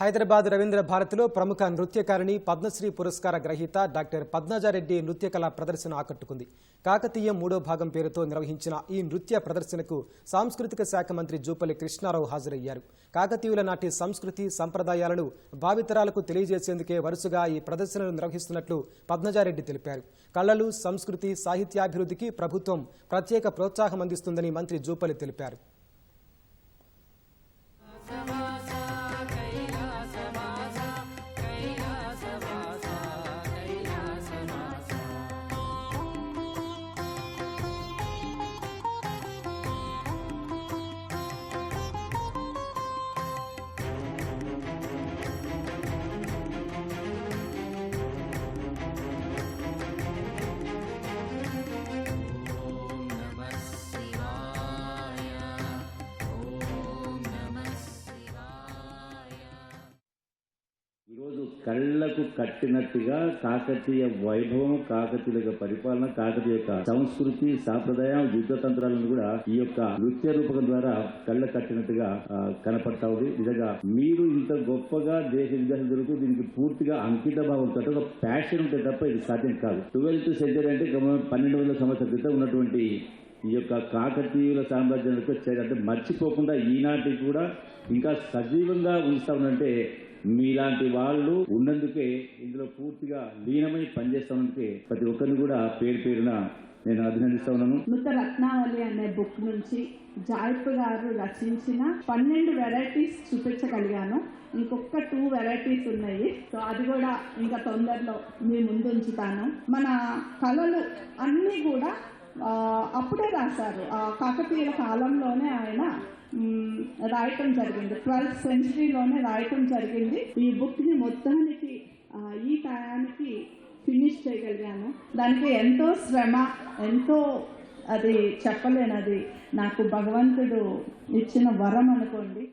హైదరాబాద్ రవీంద్ర భారతిలో ప్రముఖ నృత్యకారిణి పద్మశ్రీ పురస్కార గ్రహీత డాక్టర్ పద్మజారెడ్డి నృత్య కళా ప్రదర్శన ఆకట్టుకుంది. కాకతీయం మూడో భాగం పేరుతో నిర్వహించిన ఈ నృత్య ప్రదర్శనకు సాంస్కృతిక శాఖ మంత్రి జూపల్లి కృష్ణారావు హాజరయ్యారు. కాకతీయుల నాటి సంస్కృతి సంప్రదాయాలను భావితరాలకు తెలియజేసేందుకే వరుసగా ఈ ప్రదర్శనలు నిర్వహిస్తున్నట్లు పద్మజారెడ్డి తెలిపారు. కళలు సంస్కృతి సాహిత్యాభివృద్ధికి ప్రభుత్వం ప్రత్యేక ప్రోత్సాహం అందిస్తుందని మంత్రి జూపల్లి తెలిపారు. కళ్ళకు కళ్ళకు కట్టినట్టుగా కాకతీయ వైభవం కాకతీయుల యొక్క పరిపాలన కాకతీయ యొక్క సంస్కృతి సాంప్రదాయం యుద్ధ తంత్రాలను కూడా ఈ యొక్క నృత్య రూపకం ద్వారా కళ్ళ కట్టినట్టుగా కనపడతా ఉంది. నిజంగా మీరు ఇంత గొప్పగా దేశ విదేశం జరుగుతూ దీనికి పూర్తిగా అంకిత భావంతో ఒక ప్యాషన్ ఉంటే తప్ప ఇది సాధ్యం కాదు. ట్వెల్త్ సెంచరీ అంటే గమ- పన్నెండు వందల సంవత్సరాల క్రితం ఉన్నటువంటి ఈ యొక్క కాకతీయుల సామ్రాజ్యం యొక్క అంటే మర్చిపోకుండా ఈనాటికి కూడా ఇంకా సజీవంగా ఉంచుతా ఉందంటే మీలాంటి వాళ్ళు ఉన్నందుకే ఇందులో పూర్తిగా లీనమై పనిచేస్తున్నందుకే ప్రతి ఒక్కరిని కూడా పేరు పేరున నేను అభినందిస్తా ఉన్నాను. మృత రత్నావళి అనే బుక్ నుంచి జాయిప్ గారు రచించిన పన్నెండు వెరైటీస్ చూపించగలిగాను. ఇంకొక టూ వెరైటీస్ ఉన్నాయి. సో అది కూడా ఇంకా తొందరలో మీ ముందు ఉంచుతాను. మన కళలు అన్నీ కూడా అప్పుడే రాశారు. ఆ కాకతీయుల కాలంలోనే ఆయన రాయటం జరిగింది. ట్వెల్త్ సెంచరీలోనే రాయటం జరిగింది. ఈ బుక్ని మొత్తానికి ఈ టయానికి ఫినిష్ చేయగలిగాను. దానికి ఎంతో శ్రమ ఎంతో అది చెప్పలేనది. నాకు భగవంతుడు ఇచ్చిన వరం అనుకోండి.